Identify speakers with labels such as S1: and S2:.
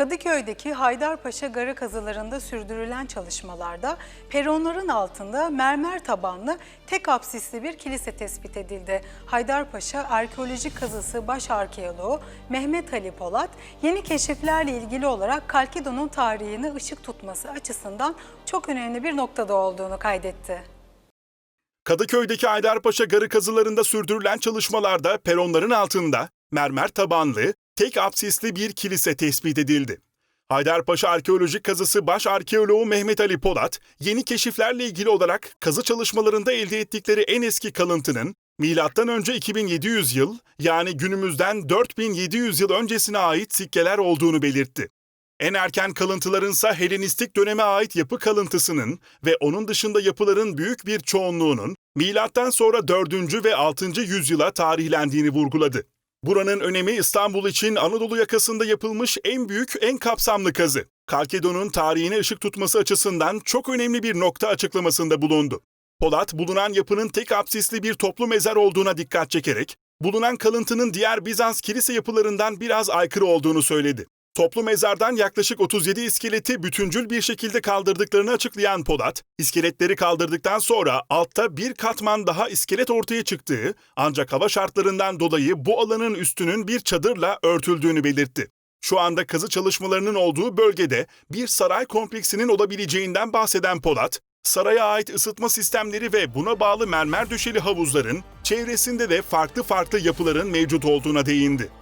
S1: Kadıköy'deki Haydarpaşa Garı kazılarında sürdürülen çalışmalarda peronların altında mermer tabanlı tek apsisli bir kilise tespit edildi. Haydarpaşa Arkeolojik Kazısı Baş Arkeoloğu Mehmet Ali Polat, yeni keşiflerle ilgili olarak Kalkido'nun tarihini ışık tutması açısından çok önemli bir noktada olduğunu kaydetti.
S2: Kadıköy'deki Haydarpaşa garı kazılarında sürdürülen çalışmalarda peronların altında mermer tabanlı, tek apsisli bir kilise tespit edildi. Haydarpaşa Arkeolojik Kazısı Baş Arkeoloğu Mehmet Ali Polat, yeni keşiflerle ilgili olarak kazı çalışmalarında elde ettikleri en eski kalıntının milattan önce 2700 yıl yani günümüzden 4700 yıl öncesine ait sikkeler olduğunu belirtti. En erken kalıntılarınsa Helenistik döneme ait yapı kalıntısının ve onun dışında yapıların büyük bir çoğunluğunun milattan sonra 4. ve 6. yüzyıla tarihlendiğini vurguladı. Buranın önemi İstanbul için Anadolu yakasında yapılmış en büyük, en kapsamlı kazı. Kalkedon'un tarihine ışık tutması açısından çok önemli bir nokta açıklamasında bulundu. Polat, bulunan yapının tek apsisli bir toplu mezar olduğuna dikkat çekerek, bulunan kalıntının diğer Bizans kilise yapılarından biraz aykırı olduğunu söyledi. Toplu mezardan yaklaşık 37 iskeleti bütüncül bir şekilde kaldırdıklarını açıklayan Polat, iskeletleri kaldırdıktan sonra altta bir katman daha iskelet ortaya çıktığı ancak hava şartlarından dolayı bu alanın üstünün bir çadırla örtüldüğünü belirtti. Şu anda kazı çalışmalarının olduğu bölgede bir saray kompleksinin olabileceğinden bahseden Polat, saraya ait ısıtma sistemleri ve buna bağlı mermer döşeli havuzların çevresinde de farklı farklı yapıların mevcut olduğuna değindi.